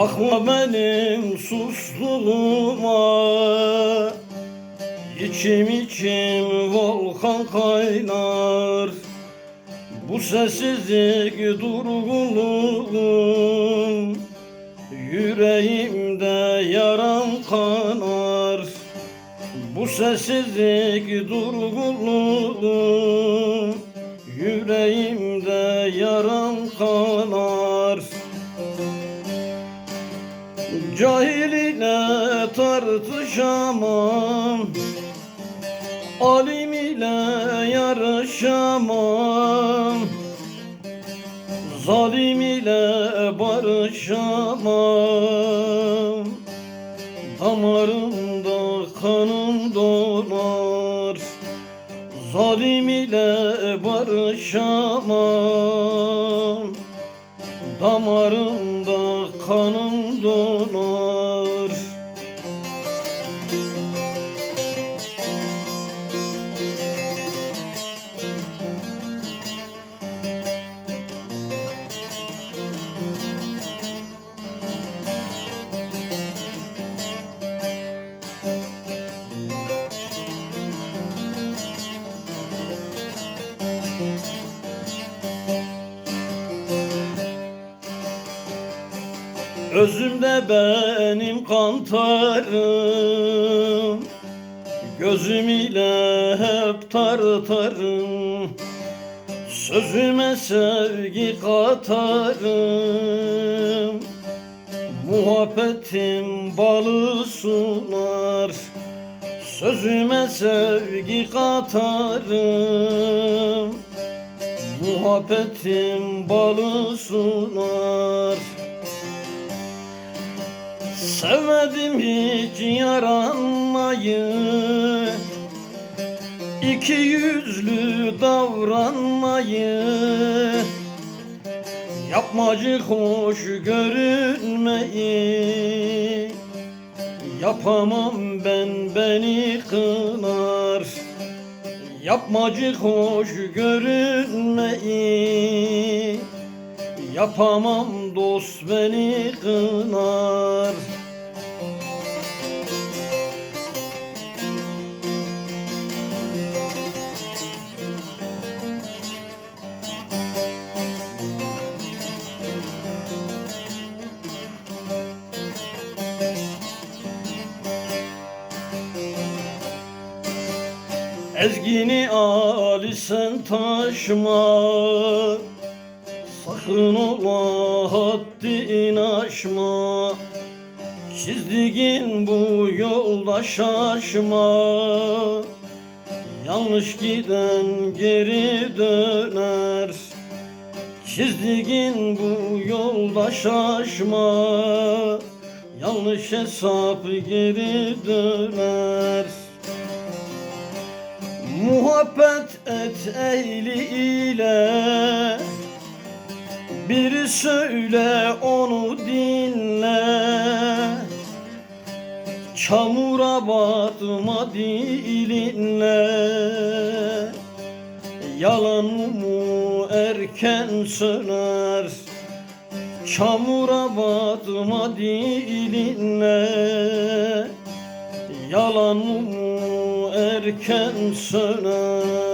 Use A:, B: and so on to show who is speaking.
A: Bakma benim susluğuma İçim içim volkan kaynar. Bu sessizlik durgunluğum. Yüreğimde yaram kanar. Bu sessizlik durgunluğum. Yüreğimde yaram kanar Cahil ile tartışamam. Alim ile yarışamam. Zalim ile barışamam. Damarımda kanım donar. Zalim ile barışamam. Damarımda Özümde benim kantarım. Gözüm ile hep tartarım. Sözüme sevgi katarım. Muhabbetim balı sunar. Sözüme sevgi katarım. Muhabbetim balı sunar Sevmedim hiç yaranmayı. İki yüzlü davranmayı. Yapmacık hoş görünmeyi. Yapamam ben beni kınar. Yapmacık hoş görünmeyi Yapamam dost beni kınar. Ezgini Ali sen taşma Sakın ola haddin aşma Çizdiğin bu yolda şaşma. Yanlış giden geri döner. Çizdiğin bu yolda şaşma. Yanlış hesap geri döner. Muhabbet et ehli ile Bir söyle onu dinle. Çamura batma dilinle. Yalan mu erken söner? Çamura batma dilinle. Yalan mu erken söner